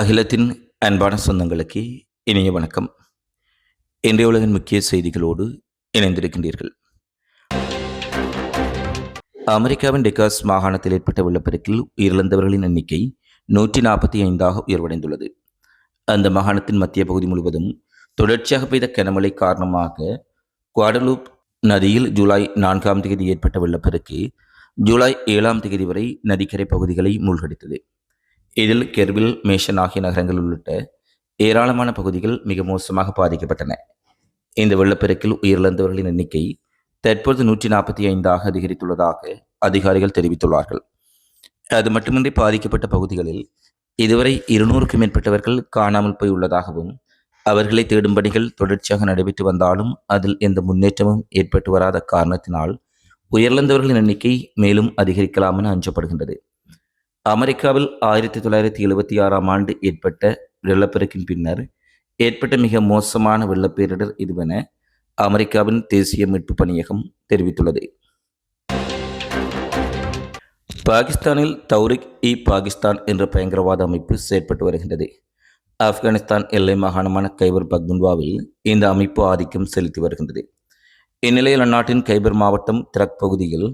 அகிலத்தின் அன்பான சொந்தங்களுக்கு இனிய வணக்கம். இன்றைய உலகின் முக்கிய செய்திகளோடு இணைந்திருக்கின்றீர்கள். அமெரிக்காவின் டெக்காஸ் மாகாணத்தில் ஏற்பட்ட வெள்ளப்பெருக்கில் உயிரிழந்தவர்களின் எண்ணிக்கை நூற்றி நாற்பத்தி ஐந்தாக உயர்வடைந்துள்ளது. அந்த மாகாணத்தின் மத்திய பகுதி முழுவதும் தொடர்ச்சியாக பெய்த கனமழை காரணமாக குவாடலூப் நதியில் ஜூலை நான்காம் தேதி ஏற்பட்ட வெள்ளப்பெருக்கு ஜூலை ஏழாம் தேதி வரை நதிக்கரை பகுதிகளை மூழ்கடித்தது. இதில் கெர்பில் மேஷன் ஆகிய நகரங்கள் உள்ளிட்ட ஏராளமான பகுதிகள் மிக மோசமாக பாதிக்கப்பட்டன. இந்த வெள்ளப்பெருக்கில் உயிரிழந்தவர்களின் எண்ணிக்கை தற்பொழுது நூற்றி நாற்பத்தி ஐந்தாக அதிகரித்துள்ளதாக அதிகாரிகள் தெரிவித்துள்ளார்கள். அது மட்டுமின்றி பாதிக்கப்பட்ட பகுதிகளில் இதுவரை இருநூறுக்கும் மேற்பட்டவர்கள் காணாமல் போய் உள்ளதாகவும் அவர்களை தேடும் பணிகள் தொடர்ச்சியாக நடைபெற்று வந்தாலும் அதில் எந்த முன்னேற்றமும் ஏற்பட்டு வராத காரணத்தினால் உயிரிழந்தவர்களின் எண்ணிக்கை மேலும் அதிகரிக்கலாம் என அஞ்சப்படுகின்றது. அமெரிக்காவில் ஆயிரத்தி தொள்ளாயிரத்தி எழுபத்தி ஆறாம் ஆண்டு ஏற்பட்ட வெள்ளப்பெருக்கின் பின்னர் ஏற்பட்ட மிக மோசமான வெள்ளப்பேரிடர் இதுவென அமெரிக்காவின் தேசிய மீட்பு பணியகம் தெரிவித்துள்ளது. பாகிஸ்தானில் தௌரிக் இ பாகிஸ்தான் என்ற பயங்கரவாத அமைப்பு செயற்பட்டு வருகின்றது. ஆப்கானிஸ்தான் எல்லை மாகாணமான கைபர் பக்துன்வாவில் இந்த அமைப்பு ஆதிக்கம் செலுத்தி வருகின்றது. இந்நிலையில் அந்நாட்டின் கைபர் மாவட்டம் திரக் பகுதியில்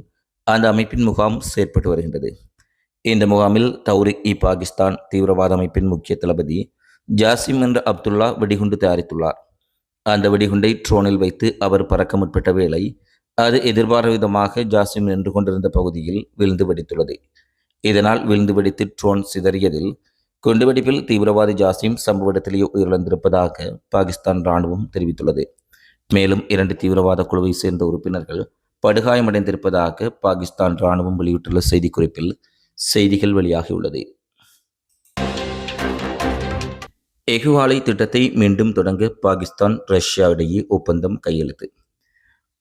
அந்த அமைப்பின் முகாம் செயற்பட்டு வருகின்றது. இந்த முகாமில் தௌரிக் இ பாகிஸ்தான் தீவிரவாத அமைப்பின் முக்கிய தளபதி ஜாசிம் என்ற அப்துல்லா வெடிகுண்டு தயாரித்துள்ளார். அந்த வெடிகுண்டை ட்ரோனில் வைத்து அவர் பறக்க முற்பட்ட வேளை அது எதிர்பாராத விதமாக ஜாசிம் நின்று கொண்டிருந்த பகுதியில் விழுந்து வெடித்துள்ளது. இதனால் விழுந்து வெடித்து ட்ரோன் சிதறியதில் குண்டுவெடிப்பில் தீவிரவாதி ஜாசிம் சம்பவ இடத்திலேயே உயிரிழந்திருப்பதாக பாகிஸ்தான் ராணுவம் தெரிவித்துள்ளது. மேலும் இரண்டு தீவிரவாத குழுவை சேர்ந்த உறுப்பினர்கள் படுகாயமடைந்திருப்பதாக பாகிஸ்தான் ராணுவம் வெளியிட்டுள்ள செய்திக்குறிப்பில் செய்திகள் வெளியாகியுள்ளது. எகுவாலை திட்டத்தை மீண்டும் தொடங்க பாகிஸ்தான் ரஷ்யா இடையே ஒப்பந்தம் கையெழுத்து.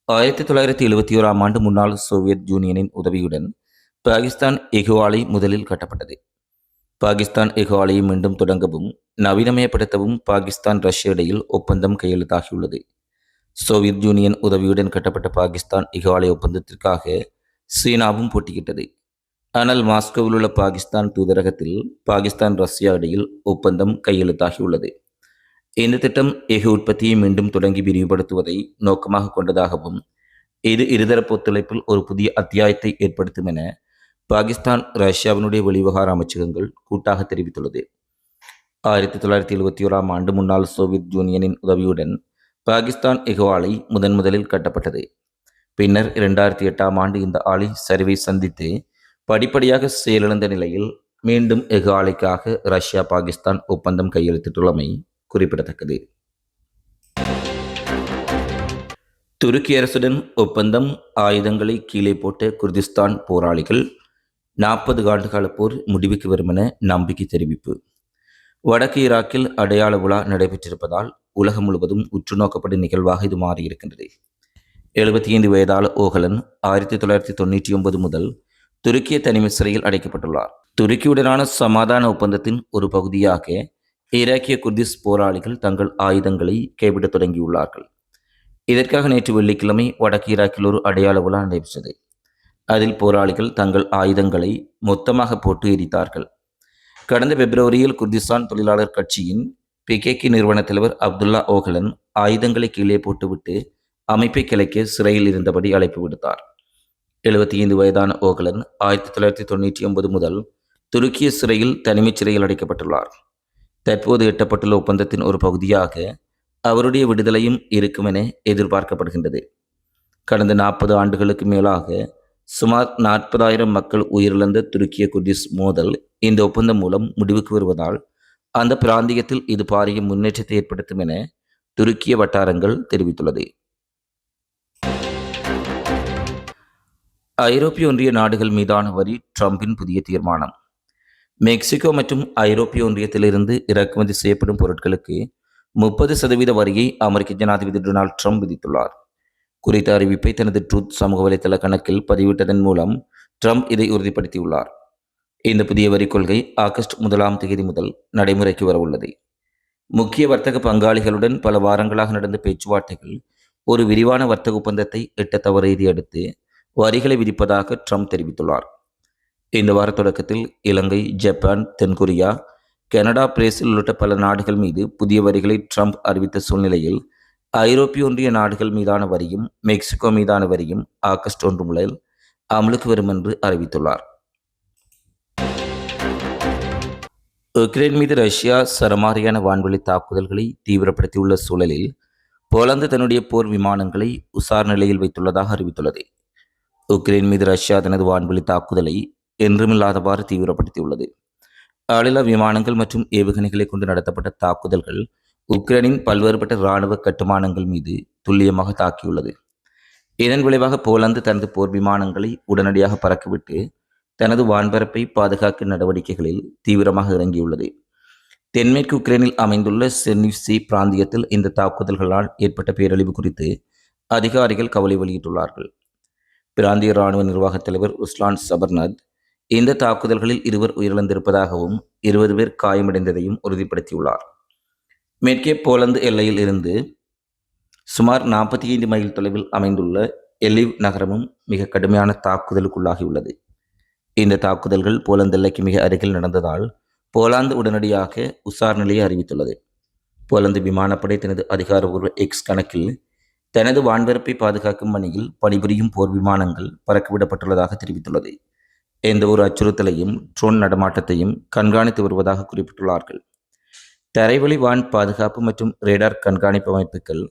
ஆயிரத்தி தொள்ளாயிரத்தி எழுபத்தி ஓராம் ஆண்டு முன்னாள் சோவியத் யூனியனின் உதவியுடன் பாகிஸ்தான் எகுவாலை முதலில் கட்டப்பட்டது. பாகிஸ்தான் எகுவாலையை மீண்டும் தொடங்கவும் நவீனமயப்படுத்தவும் பாகிஸ்தான் ரஷ்யா இடையில் ஒப்பந்தம் கையெழுத்தாகியுள்ளது. சோவியத் யூனியன் உதவியுடன் கட்டப்பட்ட பாகிஸ்தான் எகுவாலை ஒப்பந்தத்திற்காக சீனாவும் போட்டியிட்டது. ஆனால் மாஸ்கோவில் உள்ள பாகிஸ்தான் தூதரகத்தில் பாகிஸ்தான் ரஷ்யா இடையில் ஒப்பந்தம் கையெழுத்தாகியுள்ளது. இந்த திட்டம் எஃகு உற்பத்தியை மீண்டும் தொடங்கி விரிவுபடுத்துவதை நோக்கமாக கொண்டதாகவும் இது இருதரப்பு ஒத்துழைப்பில் ஒரு புதிய அத்தியாயத்தை ஏற்படுத்தும் என பாகிஸ்தான் ரஷ்யாவினுடைய வெளிவகார அமைச்சகங்கள் கூட்டாக தெரிவித்துள்ளது. ஆயிரத்தி தொள்ளாயிரத்தி எழுபத்தி ஓராம் ஆண்டு முன்னாள் சோவியத் யூனியனின் உதவியுடன் பாகிஸ்தான் எஃகு ஆலை முதன் முதலில் கட்டப்பட்டது. பின்னர் இரண்டாயிரத்தி எட்டாம் ஆண்டு இந்த ஆலை சரிவை சந்தித்து படிப்படியாக செயலிழந்த நிலையில் மீண்டும் எஃகு ஆலைக்காக ரஷ்யா பாகிஸ்தான் ஒப்பந்தம் கையெழுத்திட்டுள்ளமை குறிப்பிடத்தக்கது. துருக்கி அரசுடன் ஒப்பந்தம் ஆயுதங்களை கீழே போட்ட குர்திஸ்தான் போராளிகள் நாற்பது ஆண்டுகால போர் முடிவுக்கு வரும் என நம்பிக்கை தெரிவிப்பு. வடக்கு ஈராக்கில் அடையாள விழா நடைபெற்றிருப்பதால் உலகம் முழுவதும் உற்று நோக்கப்படும் நிகழ்வாக இது மாறியிருக்கின்றது. எழுபத்தி ஐந்து வயதான ஓகலன் ஆயிரத்தி தொள்ளாயிரத்தி தொண்ணூற்றி ஒன்பது முதல் துருக்கிய தனிமை சிறையில் அடைக்கப்பட்டுள்ளார். துருக்கியுடனான சமாதான ஒப்பந்தத்தின் ஒரு பகுதியாக ஈராக்கிய குர்திஸ் போராளிகள் தங்கள் ஆயுதங்களை கைவிட தொடங்கியுள்ளார்கள். இதற்காக நேற்று வெள்ளிக்கிழமை வடக்கு ஈராக்கில் ஒரு அடையாள விழா நடைபெற்றது. அதில் போராளிகள் தங்கள் ஆயுதங்களை மொத்தமாக போட்டு எரித்தார்கள். கடந்த பிப்ரவரியில் குர்திஸ்தான் தொழிலாளர் கட்சியின் பிகேகி நிறுவன தலைவர் அப்துல்லா ஓகலன் ஆயுதங்களை கீழே போட்டுவிட்டு அமைப்பை கிளைக்க சிறையில் இருந்தபடி அழைப்பு விடுத்தார். எழுபத்தி ஐந்து வயதான ஓகலன் ஆயிரத்தி தொள்ளாயிரத்தி தொண்ணூற்றி ஒன்பது முதல் துருக்கிய சிறையில் தனிமைச் சிறையில் அடைக்கப்பட்டுள்ளார். தற்போது எட்டப்பட்டுள்ள ஒப்பந்தத்தின் ஒரு பகுதியாக அவருடைய விடுதலையும் இருக்கும் என எதிர்பார்க்கப்படுகின்றது. கடந்த நாற்பது ஆண்டுகளுக்கு மேலாக சுமார் நாற்பதாயிரம் மக்கள் உயிரிழந்த துருக்கிய குர்திஸ் மோதல் இந்த ஒப்பந்தம் மூலம் முடிவுக்கு வருவதால் அந்த பிராந்தியத்தில் இது பாரிய முன்னேற்றத்தை ஏற்படுத்தும் என துருக்கிய வட்டாரங்கள் தெரிவித்துள்ளது. ஐரோப்பிய ஒன்றிய நாடுகள் மீதான வரி ட்ரம்பின் புதிய தீர்மானம். மெக்சிகோ மற்றும் ஐரோப்பிய ஒன்றியத்திலிருந்து இறக்குமதி செய்யப்படும் பொருட்களுக்கு முப்பது சதவீத வரியை அமெரிக்க ஜனாதிபதி டொனால்ட் ட்ரம்ப் விதித்துள்ளார். குறித்த அறிவிப்பை தனது ட்ரூத் சமூக வலைதள கணக்கில் பதிவிட்டதன் மூலம் ட்ரம்ப் இதை உறுதிப்படுத்தியுள்ளார். இந்த புதிய வரி கொள்கை ஆகஸ்ட் முதலாம் தேதி முதல் நடைமுறைக்கு வரவுள்ளது. முக்கிய வர்த்தக பங்காளிகளுடன் பல வாரங்களாக நடந்த பேச்சுவார்த்தைகள் ஒரு விரிவான வர்த்தக ஒப்பந்தத்தை எட்ட தவறியதை அடுத்து வரிகளை விதிப்பதாக ட்ரம்ப் தெரிவித்துள்ளார். இந்த வார தொடக்கத்தில் இலங்கை ஜப்பான் தென்கொரியா கனடா பிரேசில் உள்ளிட்ட பல நாடுகள் மீது புதிய வரிகளை ட்ரம்ப் அறிவித்த சூழ்நிலையில் ஐரோப்பிய ஒன்றிய நாடுகள் மீதான வரியும் மெக்சிகோ மீதான வரியும் ஆகஸ்ட் ஒன்று முதல் அமலுக்கு வரும் என்று அறிவித்துள்ளார். உக்ரைன் மீது ரஷ்யா சரமாரியான வான்வெளி தாக்குதல்களை தீவிரப்படுத்தியுள்ள சூழலில் போலந்து தன்னுடைய போர் விமானங்களை உசார் நிலையில் வைத்துள்ளதாக அறிவித்துள்ளது. உக்ரைன் மீது ரஷ்யா தனது வான்வெளி தாக்குதலை என்றுமில்லாதவாறு தீவிரப்படுத்தியுள்ளது. ஆளில்லா விமானங்கள் மற்றும் ஏவுகணைகளை கொண்டு நடத்தப்பட்ட தாக்குதல்கள் உக்ரைனின் பல்வேறுபட்ட இராணுவ கட்டுமானங்கள் மீது துல்லியமாக தாக்கியுள்ளது. இதன் விளைவாக போலந்து தனது போர் விமானங்களை உடனடியாக பறக்கவிட்டு தனது வான்பரப்பை பாதுகாக்கும் நடவடிக்கைகளில் தீவிரமாக இறங்கியுள்ளது. தென்மேற்கு உக்ரைனில் அமைந்துள்ள சென்னிவ்சி பிராந்தியத்தில் இந்த தாக்குதல்களால் ஏற்பட்ட பேரழிவு குறித்து அதிகாரிகள் கவலை வெளியிட்டுள்ளார்கள். பிராந்திய இராணுவ நிர்வாகத் தலைவர் உஸ்லான் சபர்னத் இந்த தாக்குதல்களில் இருவர் உயிரிழந்திருப்பதாகவும் இருபது பேர் காயமடைந்ததையும் உறுதிப்படுத்தியுள்ளார். மேற்கே போலந்து எல்லையில் இருந்து சுமார் நாற்பத்தி ஐந்து மைல் தொலைவில் அமைந்துள்ள எலிவ் நகரமும் மிக கடுமையான தாக்குதலுக்குள்ளாகியுள்ளது. இந்த தாக்குதல்கள் போலந்து எல்லைக்கு மிக அருகில் நடந்ததால் போலாந்து உடனடியாக உசார் நிலையை அறிவித்துள்ளது. போலந்து விமானப்படை தனது அதிகாரபூர்வ எக்ஸ் கணக்கில் தனது வான்பரப்பை பாதுகாக்கும் பணியில் பணிபுரியும் போர் விமானங்கள் பறக்கவிடப்பட்டுள்ளதாக தெரிவித்துள்ளது. எந்த ஒரு அச்சுறுத்தலையும் ட்ரோன் நடமாட்டத்தையும் கண்காணித்து வருவதாக குறிப்பிட்டுள்ளார்கள். தரைவழி வான் பாதுகாப்பு மற்றும் ரேடார் கண்காணிப்பு அமைப்புகள்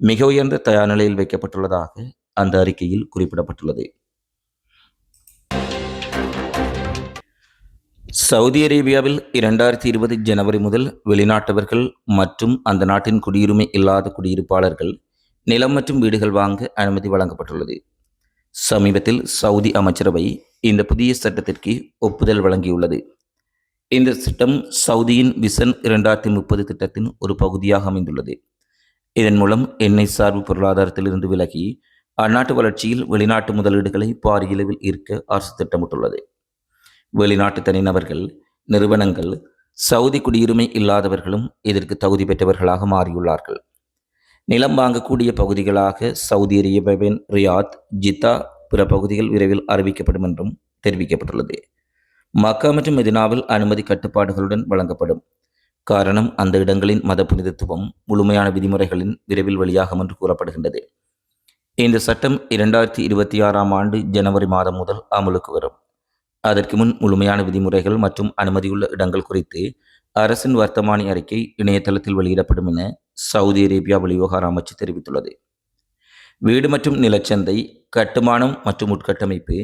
மிக உயர்ந்த தயார் நிலையில் வைக்கப்பட்டுள்ளதாக அந்த அறிக்கையில் குறிப்பிடப்பட்டுள்ளது. சவுதி அரேபியாவில் இரண்டாயிரத்தி இருபது ஜனவரி முதல் வெளிநாட்டவர்கள் மற்றும் அந்த நாட்டின் குடியுரிமை இல்லாத குடியிருப்பாளர்கள் நிலம் மற்றும் வீடுகள் வாங்க அனுமதி வழங்கப்பட்டுள்ளது. சமீபத்தில் சவுதி அமைச்சரவை இந்த புதிய சட்டத்திற்கு ஒப்புதல் வழங்கியுள்ளது. இந்த திட்டம் சவுதியின் விசன் இரண்டாயிரத்தி முப்பது திட்டத்தின் ஒரு பகுதியாக அமைந்துள்ளது. இதன் மூலம் எண்ணெய் சார்பு பொருளாதாரத்திலிருந்து விலகி அந்நாட்டு வளர்ச்சியில் வெளிநாட்டு முதலீடுகளை பாரியளவில் ஈர்க்க அரசு திட்டமிட்டுள்ளது. வெளிநாட்டு தனிநபர்கள் நிறுவனங்கள் சவுதி குடியுரிமை இல்லாதவர்களும் இதற்கு தகுதி பெற்றவர்களாக மாறியுள்ளார்கள். நிலம் வாங்கக்கூடிய பகுதிகளாக சவுதி அரேபியாவின் ரியாத் ஜித்தா பிற பகுதிகள் விரைவில் அறிவிக்கப்படும் என்றும் தெரிவிக்கப்பட்டுள்ளது. மக்கா மற்றும் மெதினாவில் அனுமதி கட்டுப்பாடுகளுடன் வழங்கப்படும். காரணம் அந்த இடங்களின் மத புனிதத்துவம் முழுமையான விதிமுறைகளின் விரைவில் வெளியாகும் என்று கூறப்படுகின்றது. இந்த சட்டம் இரண்டாயிரத்தி இருபத்தி ஆறாம் ஆண்டு ஜனவரி மாதம் முதல் அமலுக்கு வரும். அதற்கு முன் முழுமையான விதிமுறைகள் மற்றும் அனுமதியுள்ள இடங்கள் குறித்து அரசின் வர்த்தமானி அறிக்கை இணையதளத்தில் வெளியிடப்படும் என சவுதி அரேபியா வெளிவகார அமைச்சு தெரிவித்துள்ளது. வீடு மற்றும் நிலச்சந்தை கட்டுமானம் மற்றும் உட்கட்டமைப்பு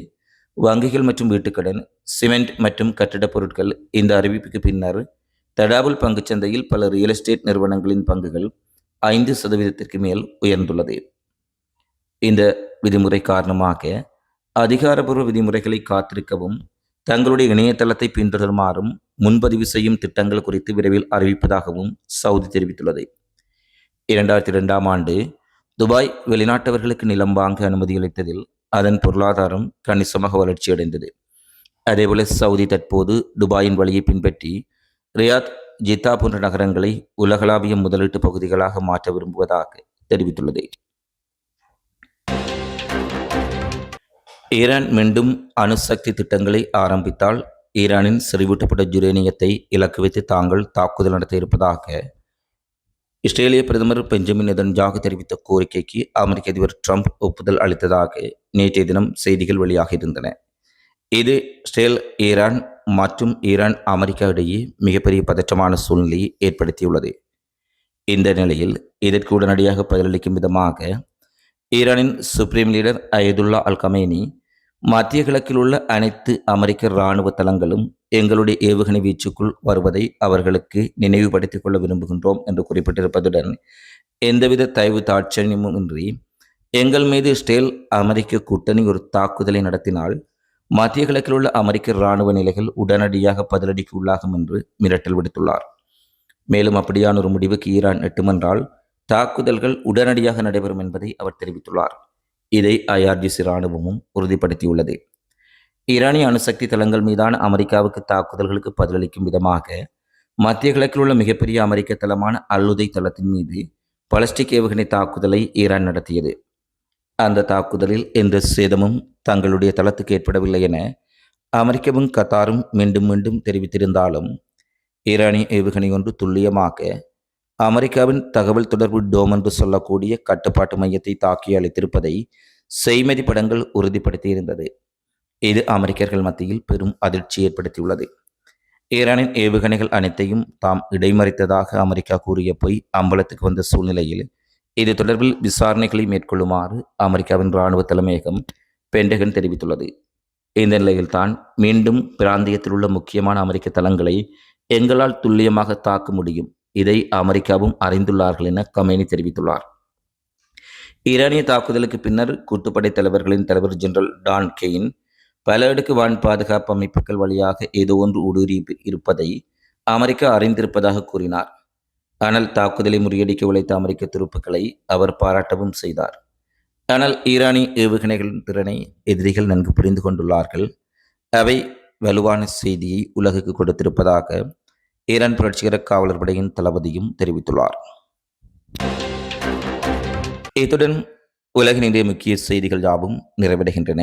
வங்கிகள் மற்றும் வீட்டுக்கடன் சிமெண்ட் மற்றும் கட்டிடப் பொருட்கள் இந்த அறிவிப்புக்கு பின்னர் தடாபுல் பங்குச்சந்தையில் பல ரியல் எஸ்டேட் நிறுவனங்களின் பங்குகள் ஐந்து சதவீதத்திற்கு மேல் உயர்ந்துள்ளது. இந்த விதிமுறை காரணமாக அதிகாரப்பூர்வ விதிமுறைகளை காத்திருக்கவும் தங்களுடைய இணையதளத்தை பின்தொடருமாறும் முன்பதிவு செய்யும் திட்டங்கள் குறித்து விரைவில் அறிவிப்பதாகவும் சவுதி தெரிவித்துள்ளது. இரண்டாயிரத்தி ரெண்டாம் ஆண்டு துபாய் வெளிநாட்டவர்களுக்கு நிலம் வாங்க அனுமதி அளித்ததில் அதன் பொருளாதாரம் கணிசமாக வளர்ச்சியடைந்தது. அதேபோல சவுதி தற்போது துபாயின் வழியை பின்பற்றி ரியாத் ஜித்தா போன்ற நகரங்களை உலகளாவிய முதலீட்டு பகுதிகளாக மாற்ற விரும்புவதாக தெரிவித்துள்ளது. ஈரான் மீண்டும் அணுசக்தி திட்டங்களை ஆரம்பித்தால் ஈரானின் செறிவூட்டப்பட்ட ஜுரேனியத்தை இலக்கு வைத்து தாங்கள் தாக்குதல் நடத்த இருப்பதாக இஸ்ரேலிய பிரதமர் பெஞ்சமின் நெதன்ஜாகு தெரிவித்த கோரிக்கைக்கு அமெரிக்க அதிபர் ட்ரம்ப் ஒப்புதல் அளித்ததாக நேற்றைய தினம் செய்திகள் வெளியாக இருந்தன. இது இஸ்ரேல் ஈரான் மற்றும் ஈரான் அமெரிக்கா இடையே மிகப்பெரிய பதற்றமான சூழ்நிலையை ஏற்படுத்தியுள்ளது. இந்த நிலையில் இதற்கு உடனடியாக பதிலளிக்கும் விதமாக ஈரானின் supreme leader Ayatollah Al Khamenei மத்திய கிழக்கில் உள்ள அனைத்து அமெரிக்க இராணுவ தளங்களும் எங்களுடைய ஏவுகணை வீச்சுக்குள் வருவதை அவர்களுக்கு நினைவுபடுத்திக் கொள்ள விரும்புகின்றோம் என்று குறிப்பிட்டிருப்பதுடன் எந்தவித தயவு தாட்சணியமும் இன்றி எங்கள் மீது ஸ்டேல் அமெரிக்க கூட்டணி ஒரு தாக்குதலை நடத்தினால் மத்திய கிழக்கில் உள்ள அமெரிக்க இராணுவ நிலைகள் உடனடியாக பதிலடிக்கு உள்ளாகும் என்று மிரட்டல் விடுத்துள்ளார். மேலும் அப்படியான ஒரு முடிவுக்கு ஈரான் எட்டுமென்றால் தாக்குதல்கள் உடனடியாக நடைபெறும் என்பதை அவர் தெரிவித்துள்ளார். இதை ஐஆர்ஜிசி இராணுவமும் உறுதிப்படுத்தியுள்ளது. ஈரானிய அணுசக்தி தளங்கள் மீதான அமெரிக்காவுக்கு தாக்குதல்களுக்கு பதிலளிக்கும் விதமாக மத்திய கிழக்கில் உள்ள மிகப்பெரிய அமெரிக்க தளமான அல்லுதை தளத்தின் மீது பலஸ்டிக் ஏவுகணை தாக்குதலை ஈரான் நடத்தியது. அந்த தாக்குதலில் எந்த சேதமும் தங்களுடைய தளத்துக்கு ஏற்படவில்லை என அமெரிக்காவும் கத்தாரும் மீண்டும் மீண்டும் தெரிவித்திருந்தாலும் ஈரானிய ஏவுகணை ஒன்று துல்லியமாக அமெரிக்காவின் தகவல் தொடர்பு டோம் என்று சொல்லக்கூடிய கட்டுப்பாட்டு மையத்தை தாக்கி அளித்திருப்பதை செய்மதி படங்கள் உறுதிப்படுத்தியிருந்தது. இது அமெரிக்கர்கள் மத்தியில் பெரும் அதிர்ச்சி ஏற்படுத்தியுள்ளது. ஈரானின் ஏவுகணைகள் அனைத்தையும் தாம் இடைமறித்ததாக அமெரிக்கா கூறிய பொய் அம்பலத்துக்கு வந்த சூழ்நிலையில் இது தொடர்பில் விசாரணைகளை மேற்கொள்ளுமாறு அமெரிக்காவின் இராணுவ தலைமையகம் பென்டகன் தெரிவித்துள்ளது. இந்த நிலையில்தான் மீண்டும் பிராந்தியத்தில் உள்ள முக்கியமான அமெரிக்க தளங்களை எங்களால் துல்லியமாக தாக்க முடியும். இதை அமெரிக்காவும் அறிந்துள்ளார்கள் என கமேனி தெரிவித்துள்ளார். ஈரானிய தாக்குதலுக்கு பின்னர் கூட்டுப்படை தலைவர்களின் தலைவர் ஜெனரல் டான் கெயின் பல அடுக்கு வான் பாதுகாப்பு அமைப்புகள் வழியாக ஏதோ ஒன்று ஊடுருவி இருப்பதை அமெரிக்கா அறிந்திருப்பதாக கூறினார். ஆனால் தாக்குதலை முறியடிக்க உழைத்த அமெரிக்க துருப்புக்களை அவர் பாராட்டவும் செய்தார். ஆனால் ஈரானிய ஏவுகணைகளின் திறனை எதிரிகள் நன்கு புரிந்து கொண்டுள்ளார்கள். அவை வலுவான செய்தியை உலகுக்கு கொடுத்திருப்பதாக ஈரான் புரட்சிகர காவலர் படையின் தளபதியும் தெரிவித்துள்ளார். இத்துடன் உலகினுடைய முக்கிய செய்திகள் யாவும் நிறைவடைகின்றன.